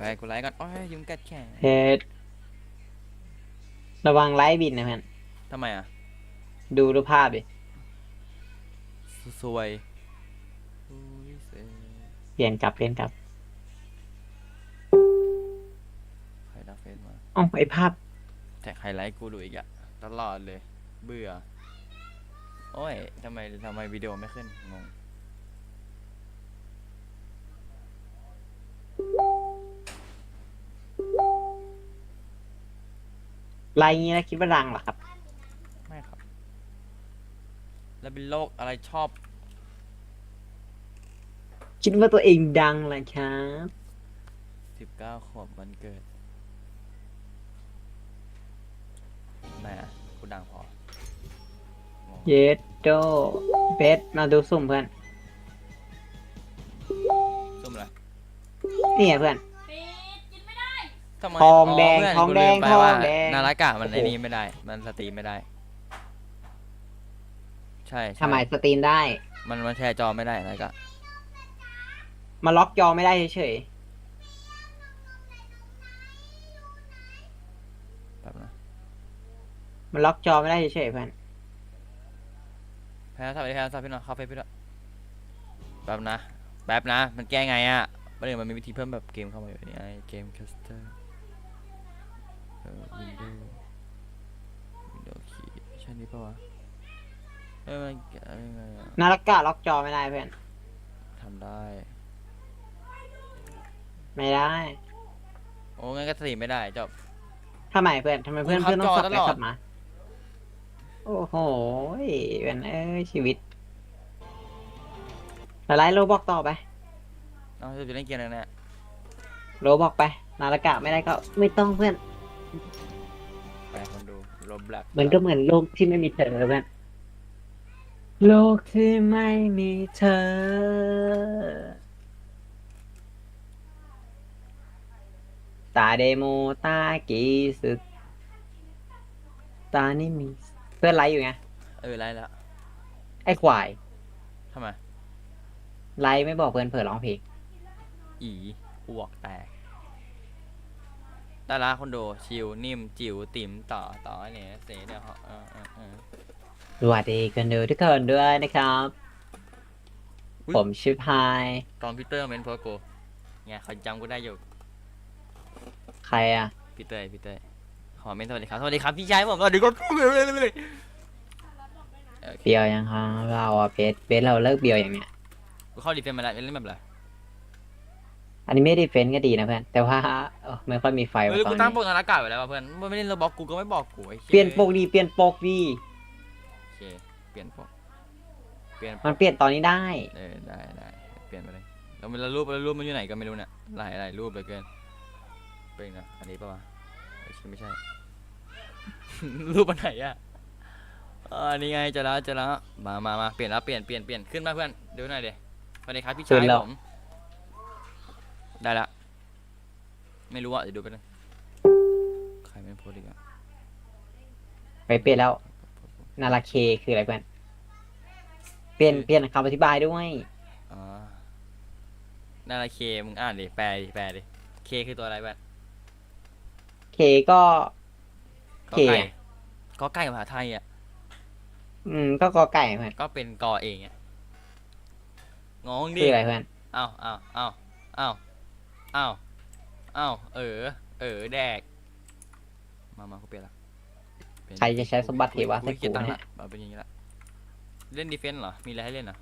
ไปกูไลค์ก่อนโอ้ยยุงกัดแขนเพชรระวังไลท์บินนะเพื่อนทำไมอะดูรูปภาพดิสวยอุ๊ยเสียเปลี่ยนกลับเปลี่ยนกลับใครดักเฟซมาอ๋อไอภาพแท็กไฮไลท์กูดูอีกอะตลอดเลย เบื่อ โอ้ยทำไมทำไมวิดีโอไม่ขึ้นงง ไลน์นี้แล้วคิดว่าดังเหรอครับ ไม่ครับ แล้วเป็นโรคอะไรชอบ คิดว่าตัวเองดังเหรอครับ19ขวบวันเกิดไหนอะกูดังพองงเยสโดเพชรมาดูสุ่มเพื่อน ซุ่มอะไรนี่ไงเพื่อน ทำไมทองแดงเพื่นทองกูแดลืงมไปทองว่าแดงนาฬิกามันโอ้ในโหนี้ไม่ได้ มันสตรีมไม่ได้ ใช่ใช่ทำไมสตรีมได้ มันมันแชร์จอไม่ได้นาฬิกามาล็อกจอไม่ได้เฉยแบบนะๆมันล็อกจอไม่ได้เฉยๆเพื่อนแพ้ทับไปแพ้ทับพี่หน่อยเข้าไปพี่หน่อยแป๊บนะแป๊บนะ มันแก้ไงอะประเด็นมันมีวิธีเพิ่มแบบเกมเข้ามาอยู่นี่ไอเกมคัสเตอร์เออวินโดว์วินโดว์ คีย์ใช่นี้ปะวะเอ้ยมันอะไรยังไงอะนาฬิกาล็อกจอไม่ได้เพื่อน ทำได้ ไม่ได้ โอ้งั้นก็สตรีมไม่ได้จบ ทำไมเพื่อนทำไมเพื่อนกูพับเพื่อนต้องสับจอตไปลอดสับมา โอ้โหเพื่อนเอ้ยชีวิตละลายโลบอกต่อไปเอาจะเล่นเกมอะไรเนี่ย โลบอกไป นาฬิกาไม่ได้ก็ไม่ต้องเพื่อนไป คนดูโรบลักมันก็เหมือนโลกที่ไม่มีเธอเพื่อนโลกที่ไม่มีเธอ ตาเดโมตากีสึกตานี่มีเพื่อนไลฟ์อยู่ไง เออไรแล้วไอ้ควาย ทำไม ไลฟ์ไม่บอกเพื่อนเผื่อร้องเพลง อีอ้วกแตก ดาราคอนโดชิวนิ่มจิ๋วติ๋มต่อต่อเนี่ยเสียเดี๋ยวเขาเออเออเออ สวัสดีกันดูทุกคนด้วยนะครับ อุ๊ย ผมชื่อพาย ตอนพีเตอร์เมนโพสโกไงเขาจำกูได้อยู่ใครอะ พีเตอร์พีเตอร์ขอเมนสวัสดีครับสวัสดีครับพี่ชายผมสวัสดีครับโอเคเบียวยังครับเราอะเบสเบสเราเลิกเบียวอย่างเนี้ยกูเข้าดีเฟนมาแล้วเล่นแบบไร อันนี้ไม่ได้เฟนก็ดีนะเพื่อน แต่ว่าเออไม่ค่อยมีไฟเอว่ะอตอกูนตั้งนี้โปรนาฬิกาไว้แล้วว่ะเพื่อนมันไม่เล่นระบอกกูก็ไม่บอกกูไอ้เปลี่ยนโปกดีเปลี่ยนโปกดีโอเคเปลี่ยนโปกเปลี่ยนมันเปลี่ยนตอนนี้ได้ เออได้ได้เปลี่ยนไปเลยแล้วมันแล้วรูปแล้วรูปมันอยู่ไหนก็ไม่รู้เนี่ยหลายหลายรูปเหลยเกินเป็นนะอันนี้ปะวะเอ้ยไม่ใช่ รูปอันไหนอะเออนี่ไงเจะแล้วเจะแล้วมามามาเปลี่ยนแล้วเปลี่ยนเปลี่ยนเปลี่ยนขึ้นมาเพื่อนดูหน่อยเดี๋ยวสวัสดีครับพี่ขึ้ชายนแล้ว ผม ได้ละ ไม่รู้อะเดี๋ยวดูไปบนึงใครไม่โพสต์อีกอะไปเปลี่ยนแล้ว นาราเคคืออะไรเพื่อนเปลี่ยนเปลี่ยนคำอธิบายด้วยอ๋อนาราเคมึงอ่านดิแปลดิแปลดิเคคือตัวอะไรแบบเคก็ กอเค ไก่อะกอไก่ภาษาไทยอะ อืมก็กอไก่เพื่อนก็เป็นกอเองอะงงดิคืออะไรเพื่อนเอ้าเอ้าเอ้าเอ้าเอ้าเอ้าเออ เออแดก มามากูเปลี่ยนละเปลี่ยนใครจะใช้สมบัติเทวะกูใส่เก็บกูตังค์เนี่ละยเอาเป็นอย่างนี้ละ เล่นดีเฟนส์เหรอ มีอะไรให้เล่นเหรอ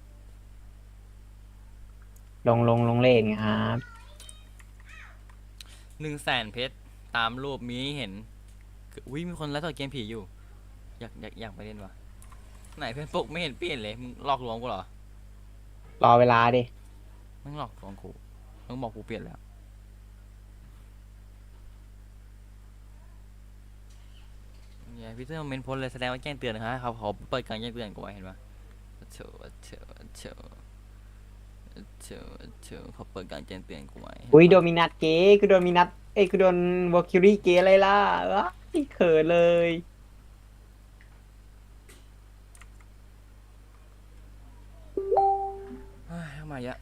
ลงลงลงเลงครับหนึ่งแสนเพชร ตามรูปมีให้เห็นอุ้ยมีคนไลฟ์สดเกมผีอยู่ อยากอยากอยากไปเล่นวะไหนเพื่อนปกไม่เห็นเปลี่ยนเลย มึงหลอกลวงกูเหรอ รอเวลาดิ มึงหลอกลวงกู มึงบอกกูเปลี่ยนแล้ว เนี่ยพี่เตอร์เมนโพสเลยแสดงว่าแจ้งเตือนนะครับเขาเขาเปิดการแจ้งเตือนกูไว้เห็นปะเฉอเฉอเฉอเฉอเฉอเขาเปิดการแจ้งเตือนกูไว้อุ้ยโดมินัทเก๋กูโดมินัทเอ้ยกูโดนวอลคิวรี่เก๋อะไรล่ะวะที่เขินเลยเฮ้ยทำไมอะ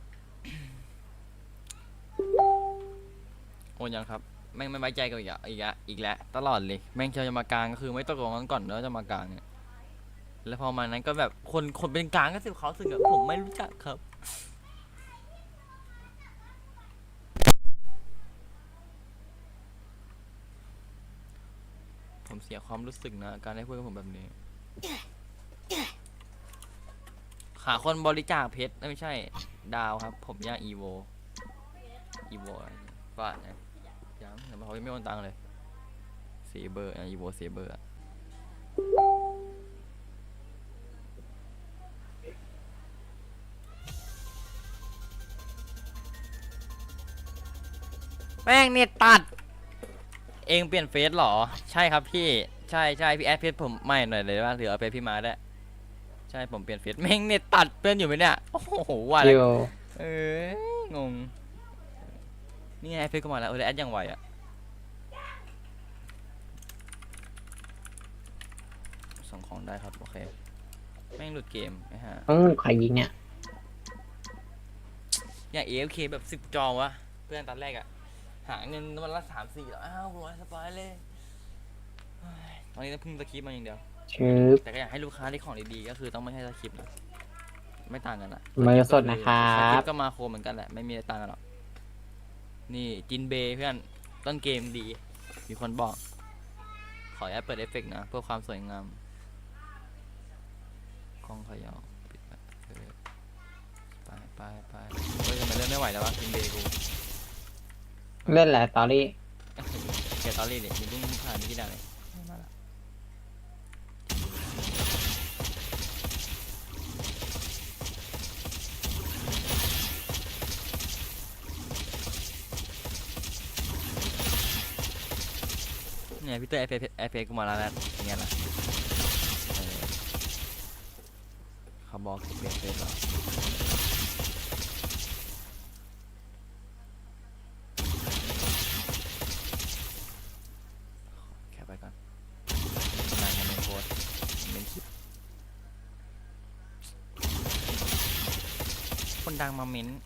โอ้คนยังครับ แม่งไม่ไว้ใจกันอีกอะอีกอะอีกแล้วตลอดเลย แม่งจะมากลางก็คือไม่ตกลงกันก่อนแล้วจะมากลางเนี่ยแล้วพอมานั้นก็แบบคนคนเป็นกลางก็สิเขาสึกแบบผมไม่รู้จักครับผมเสียความรู้สึกนะ การได้พูดกับผมแบบนี้ หาคนบริจาคเพชรไม่ใช่ ดาวครับ ผมอยากอีโว อีโวว่านะ ยังเห็นไหมเขายังไม่โอนตังค์เลยเซเบอร์อะอีโวเซเบอร์อะแม่งเน็ตตัด เองเปลี่ยนเฟซเหรอ ใช่ครับพี่ ใช่ใช่พี่แอดเฟซผมไม่หน่อยเลยว่าเหลือเอาไปพี่มาได้ ใช่ผมเปลี่ยนเฟซแม่งเน็ตตัดเพื่อนอยู่ไหมเนี่ย โอ้โหว่าอะไรอยู่เอองง นี่ไงเฟซก็มาแล้วเออแล้วแอดยังไวอะส่งของได้ครับ โอเค แม่งหลุดเกมไอ้ห่าอือใครยิงเนี่ยอยาก AFK แบบสิบจอวะเพื่อนตอนแรกอะหาเงินวันละสามสี่แล้วอ้าวร้อยสบายเลยเฮ้ยตอนนี้ต้องพึ่งสคริปต์มาอย่างเดียวชืบแต่ก็อยากให้ลูกค้าได้ของดีๆก็คือต้องไม่ใช่สคริปต์นะไม่ต่างกันอะมือสดนะครัสคริบปต์ก็มาโครเหมือนกันแหละ ไม่มีอะไรต่างกันหรอก นี่จินเบย์เพื่อนต้นเกมดี มีคนบอก ขออนุญาตเปิดเอฟเฟกต์นะ เพื่อความสวยงามกล้องเขยาวปิดไปเออไปไปไปเฮ้ยทำไมเล่นไม่ไหวแล้ววะจินเบย์กูเล่นแหละตอรี่ เกียร์ตอรี่เนี่ยยังเพิ่งผ่านนี่กี่ดาวเลยมาละ เนี่ยพี่เตอร์ไอเฟไอเฟกูมาแล้วนะอย่างเงี้ยนะเขาบอกเปลี่ยนเฟซแล้วแค่ไปก่อนนางยังไม่โพสต์คลิปคนดังมาเม้นต์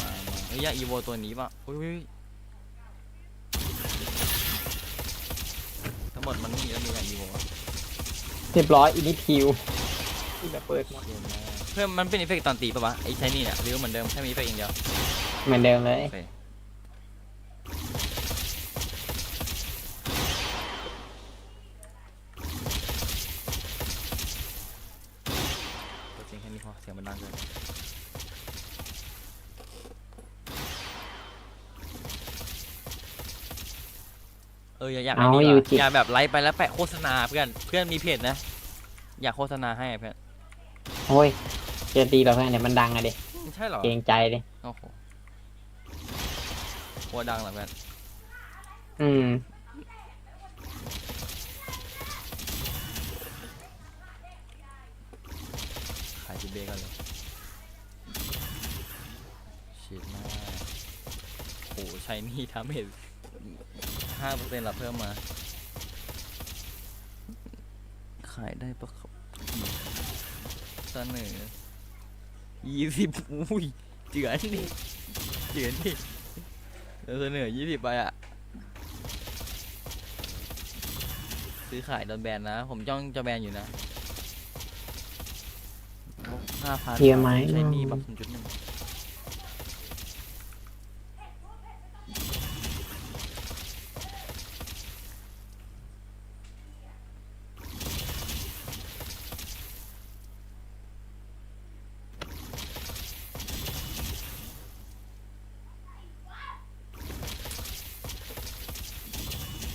มามาเฮ้ยอยาอีโวตัวนี้ป่ะอุ้ย หมดมันมีแล้วมีอะไรอีโวอะเรียบร้อยอินิทิวที่แบบเปิดหมดเกมแรกเพิ่มมันเป็นอีเฟกต์ตอนตีปะวะไอ้ใช้นี่เนี่ยหรือว่าเหมือนเดิมแค่มีอีเฟกต์อย่างเดียวเหมือนเดิมเลย โอเคตัวจริงแค่นี้พอเสียงมันดังเกินเอออยากอยากเอาไอ้นี่อยู่ว่ะจิอยากแบบไลฟ์ไปแล้วแปะโฆษณาเพื่อนเพื่อนมีเพจนะ อยากโฆษณาให้อะเพื่อนโอ้ยเจะดีแบบเพื่อนเดี๋ยวมันดังอะดิใช่เหรอเกรงใจดิโอ้โหโคตรดังเหรอเพื่อนอืมขายจิเบกันเลยชิดมากโอ้โหใช้นี่ทำเห็น ห้าเปอร์เซ็นต์ละเพิ่มมา ขายได้ปะครับเสนอยี่สิบอุ้ยเจือนนี่เจือนนี่แล้วเสนอยี่สิบไปอะ ซื้อขายโดนแบนนะ ผมจ้องจะแบนอยู่นะห้าพันเทียร์ไหมใช้หนี่แบบศูนย์จุดหนึ่ง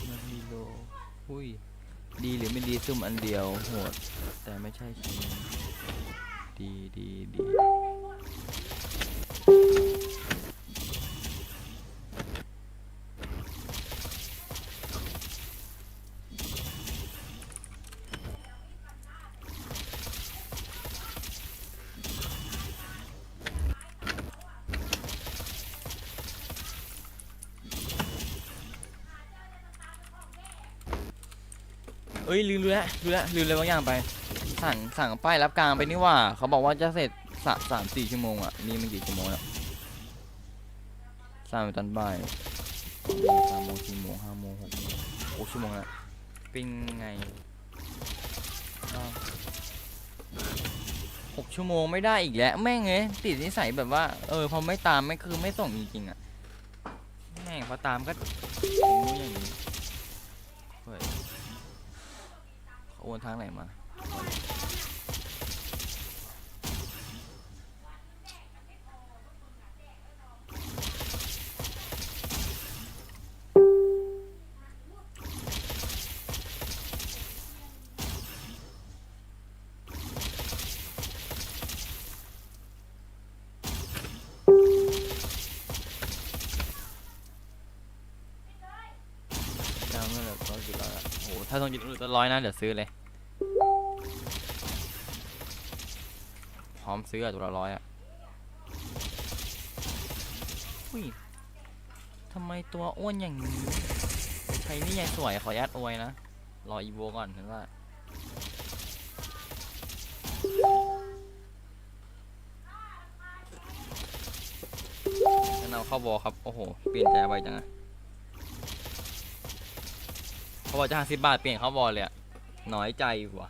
มันมีโลอุ้ย ดีห รือไม่ดีซุ่มอันเดียวโหดแต่ไม่ใช่ชิ้นดีดีดี ยลืมลืมแล้วลืมแล้วลืมเลยบางอย่างไป สั่งสั่งป้ายรับกลางไปนี่ว่า เขาบอกว่าจะเสร็จสามสามสี่ชั่วโมงอะ นี่มันกี่ชั่วโมงแล้วสามตอนบ่ายสามโมงสี่โมงห้าโมงหกโมงโอ้ชั่วโมงละเป็นไงหกชั่วโมงไม่ได้อีกแล้วแม่งเอ้ยติดนิสัยแบบว่า เออพอไม่ตามไม่คือไม่ส่งจริงๆอะแม่งพอตามก็อย่างนู้ นทางไหนมา ดาวเมื่อแบบร้อยจุดร้อยละโอ้โหถ้าต้องจุดร้อยนะ เดี๋ยวซื้อเลย ร้อมซื้อตัวละร้อยอะอุ้ยทำไมตัวอ้วนอย่างนี้ใครนี่ยังสวยขออนุญาตอวยนะ รออีโวก่อนเห็นว่าแนะนำเข้าบอครับ โอ้โห เปลี่ยนใจไวจังอะเขาบอกจะห้าสิบบาทเปลี่ยนเข้าบอเลยอะน้อยใจว่ะ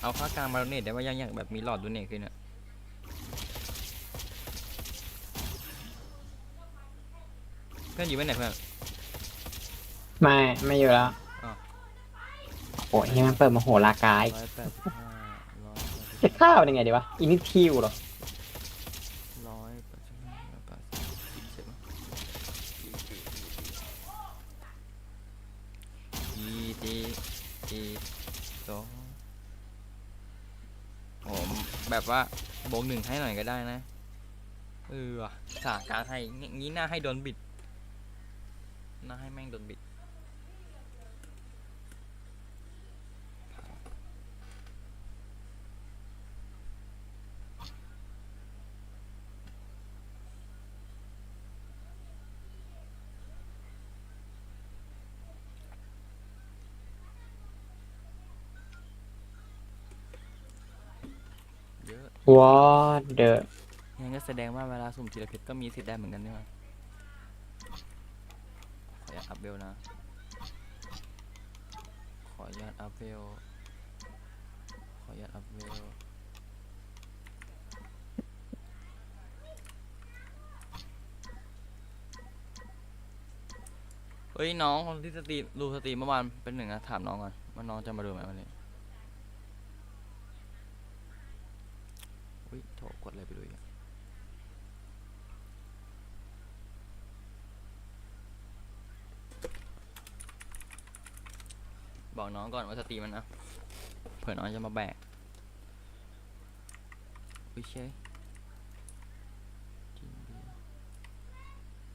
เอาค่ากลางมาโดเนทได้ว่ายังอยากแบบมีหลอดโดเนทขึ้นอะเพื่อนอยู่ไหนเพื่อนไม่ไม่อยู่แล้วอ้าวโอ้ยให้มันเปิดมาโหรากายร้อยแปดสิบห้าร้อยจะข้าวยังไงดีวะอินิทิวเหรอ ร้อยแปดสิบห้าร้อยแปดสิบใช่ไหมอีดีอีสองโอ้ แบบว่าโบกหนึ่งให้หน่อยก็ได้นะ เออสาการให้งี้งี้น่าให้โดนบิดน่าให้แม่งโดนบิด วอเดองั้นก็แสดงว่าเวลาสุ่มทีละเพชรก็มีสิทธิ์ได้เหมือนกันนี่หว่าขออนุญาตอัพเวลนะ ขออนุญาตอัพเวล ขออนุญาตอัพเวล เฮ้ยน้องคนที่สตรีมดูสตรีมเมื่อวานเป็นหนึ่งนะถามน้องก่อนว่าน้องจะมาดูไหมวันนี้ อุ้ยโถกดอะไรไปดูอีกอะบอกน้องก่อนว่าสตรีมันนะเผื่อน้องจะมาแบกอุ้ยเชยจริงดิ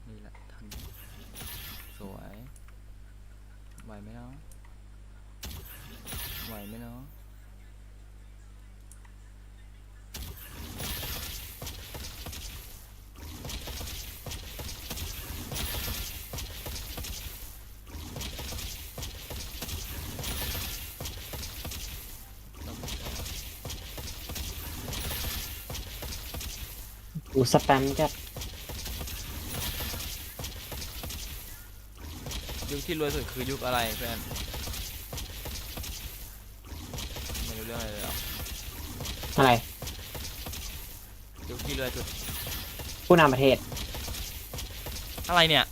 นี่แหละทันสวยไหวไหมเนาะไหวไหมเนาะแล้วก็ อู สแปมจะยุคที่รวยสุดคือยุคอะไรเพื่อนไม่รู้เรื่องอะไรเลยเหรออะไร ยุคที่รวยสุดผู้นำประเทศ อะไรเนี่ย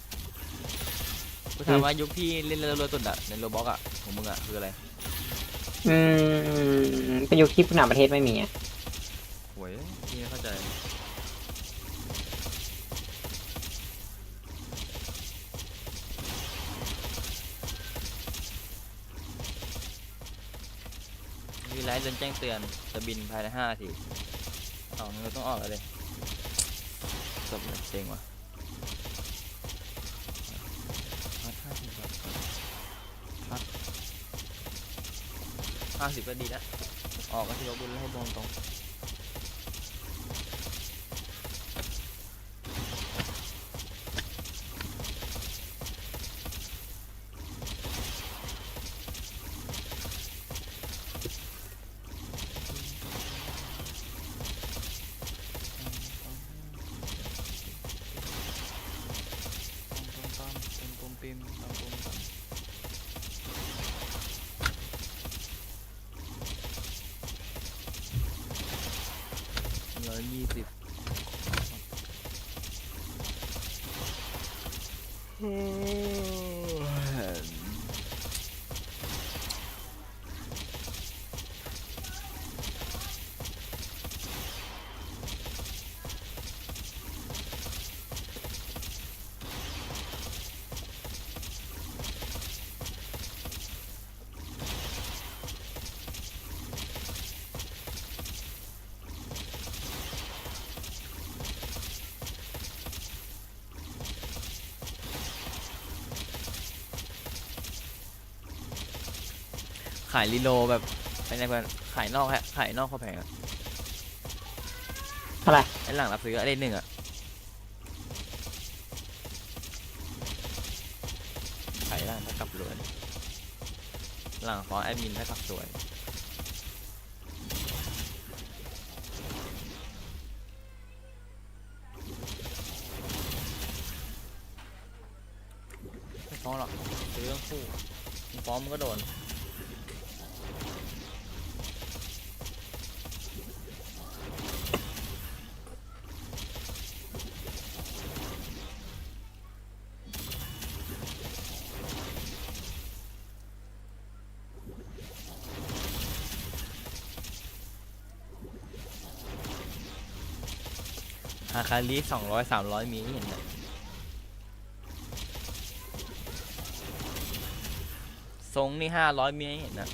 กูถามว่ายุคที่เล่นแล้วรวยสุดอะในโรบอกอะของมึงอะคืออะไร อืมเป็นยุคที่ผู้นำประเทศไม่มีอะ หวยพี่ไม่เข้าใจ มีไลฟ์เดินแจ้งเตือนจะบินภายใน5นาทีเอางั้นเราต้องออกแล้วเลยจบเลยเซ็งว่ะพัดห้าสิบบาทพัดห้าสิบก็ดีแล้วออกก็ถือว่าบุญแล้วให้บองตรง มปรับปรุงก่อนร้อยยี่สิบ ขายรีโลแบบเป็นไงเพื่อนขายนอกฮะขายนอกเขาแพงอะเท่าไหร่ไอ้หลังรับซื้ออะไรหนึ่งอะขายหลังถ้ากลับรวยหลังฟอนแอดมินถ้ากลับสวยไม่ฟ้องหรอกซื้อเรื่องคู่มึงฟ้องมึงก็โดนาคาริสองร้อยสามร้อยมีเห็นเนี่ยทรงนี่ห้าร้อยมีเห็นนะ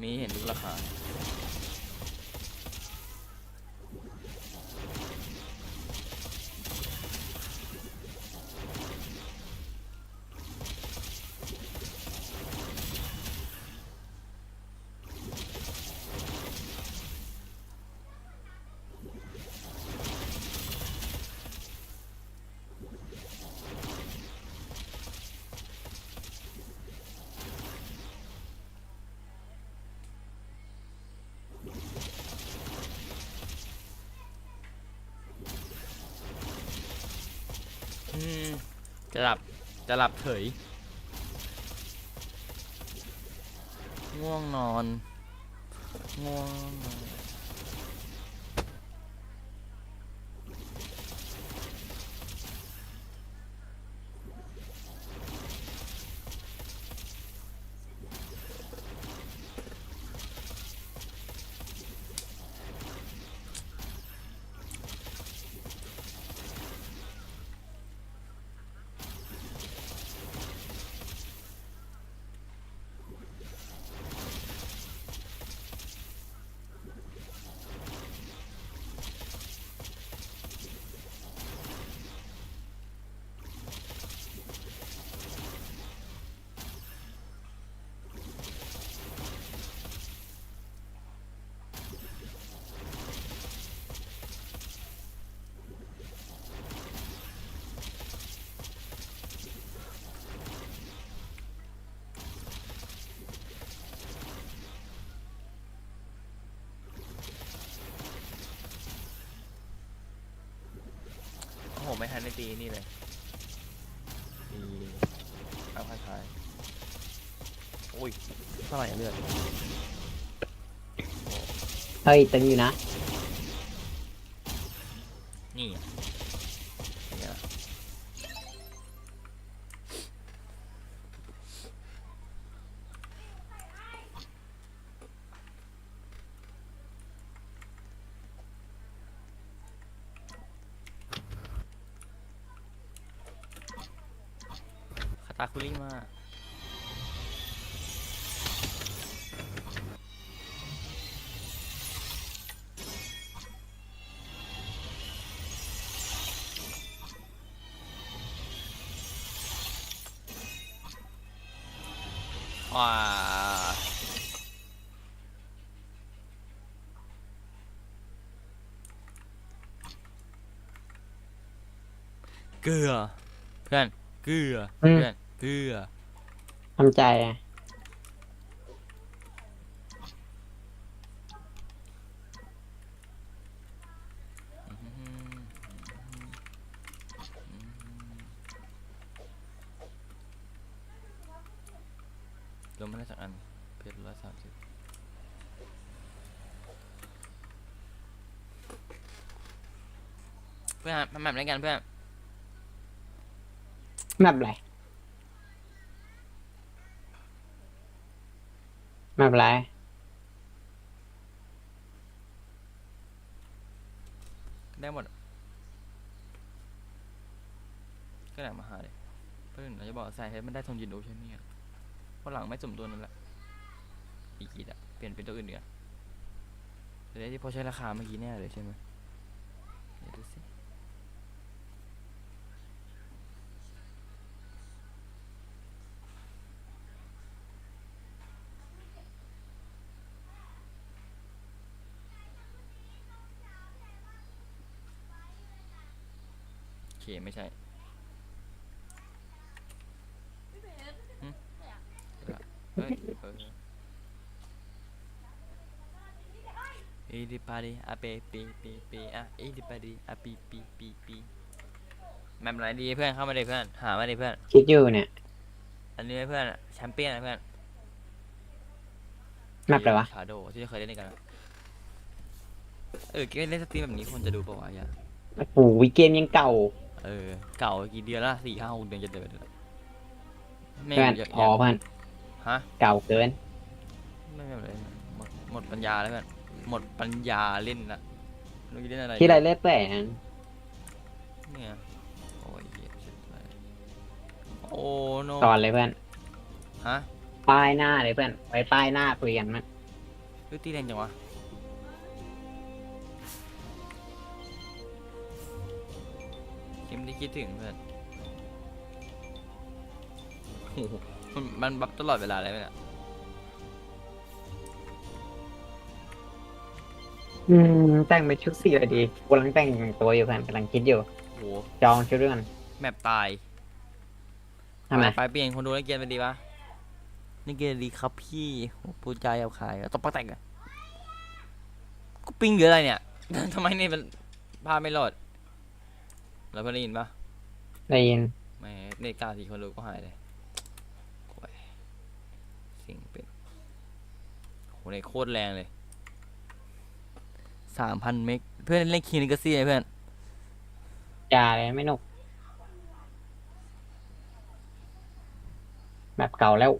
มีเห็นทุกราคา จะหลับจะหลับเฉย ง่วงนอน ง่วงนอน โอ้โห ไม่ทันได้ตีนี่เลยตีเอาพันท้ายอุ้ยเท่าไหร่อะเลือดเฮ้ยเต็มอยู่นะาตาคุริมาว้าเกลือ เพื่อน เกลือ เพื่อน เพื่อทำใจอะลงมาได้จากอัน เพชรร้อยสามสิบเพื่อนทำแบบไรกันเพื่อน แบบไร แมปอะไร ได้หมดอะก็ไหนมาหาเลยเพื่อนเราจะบอกใส่ให้มันได้ทรงยินโอใช่ไหมอะเพราะหลังไม่สมดุลนั่นแหละอีกกีดอะเปลี่ยนเป็นตัวอื่นเดีกว่าเดี๋ยวที่พอใช้ราคาเมื่อกี้แน่เลยใช่ไหมเดี๋ยวดูสิ เคไม่ใช่เฮ้ยเออ Everybody อะเปปีปีปีอะ Everybody อะปีปีปีปีแมปไหนดีเพื่อนเข้ามาดิเพื่อน หามาดิเพื่อน คิดอยู่เนี่ยอันนี้เพื่อนแชมเปี้ยนนะเพื่อนแมปอะไรวะชาโดที่เคยเล่นด้วยกันอะเออเกมเล่นสตรีมแบบนี้คนจะดูปะวะอย่าโอ้โหเกมยังเก่า เออ เก่ากี่เดือนละสี่ห้าหกเดือนจะเดือนแล้วไม่เพื่อนอยากพอเพื่อนฮะเก่าเกินไม่ไม่เลยหมดหมดปัญญาแล้วเพื่อนหมดปัญญาเล่นละไม่รู้จะเล่นอะไรที่ไรเลือดเปื่อยนั้นเนี่ยโอ้ยเหี้ยชิบหายโอ้โนตอนเลยเพื่อนฮะป้ายหน้าเลยเพื่อนไว้ป้ายหน้าคุยกันมั้ยเฮ้ยตีแรงจังวะ คิมได้คิดถึงเพื่อนโอ้โหมันมันบัฟตลอดเวลาเลยเนี่ยอืมแต่งเป็นชุดสีอะไรดีกำลังแต่งตัวอยู่เพื่อนกำลังคิดอยู่โหจองชุดด้วยกันแมปตายทำไมไปเปลี่ยนคนดูแล้วเกียนไปดีปะนี่เกียนดีครับพี่โหพูดจาหยาบคายอะตบปากแตกอะกูปิ้งหรืออะไรเนี่ย ทำไมนี่มันภาพไม่โหลด แล้วเพื่อนได้ยินปะได้ยินไม่เนตกาทีคนดูก็หายเลยโอ้ยเสิ่งเป็นโหในโคตรแรงเลยสามพันเมกเพื่อนเล่นคีนิกซี่เพื่อนอย่าเลยไม่หนุกแบบเก่าแล้ว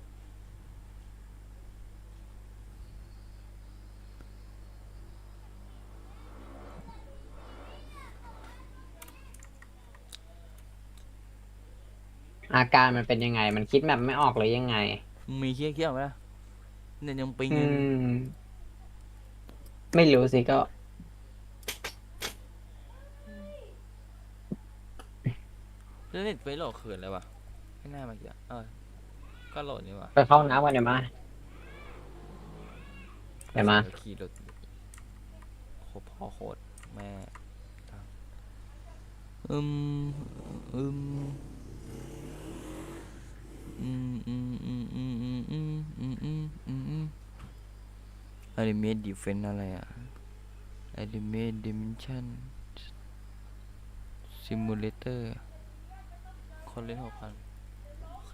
อาการมันเป็นยังไง มันคิดแบบไม่ออกหรือยังไงมึงมีเคี้ยวเคี้ยวไหมล่ะเน้นยังปิงอือยู่ม ไม่รู้สิก็ แล้วเน็ตไปโหลดเขินเลยวะไม่น่ามาเกี่ยเออ ก็โหลดนี่วะไปเข้าห้องน้ำกันเดี๋ยวมาเดี๋ยวมาขี่รถโคตรพ่อโคตรแม่ตังอืมอืม Ultimate Defense อะไรอะ Ultimate Dimension Simulator คนเล่นหกพัน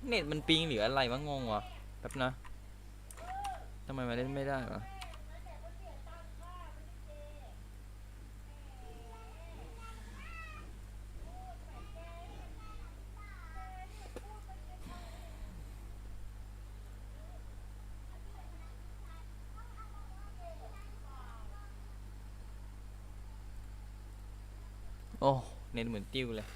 เน็ตมันปิงหรืออะไรวะงงวะแป๊บนะทำไมมาเล่นไม่ได้วะ โอ้ เน้นเหมือนติ้วเลย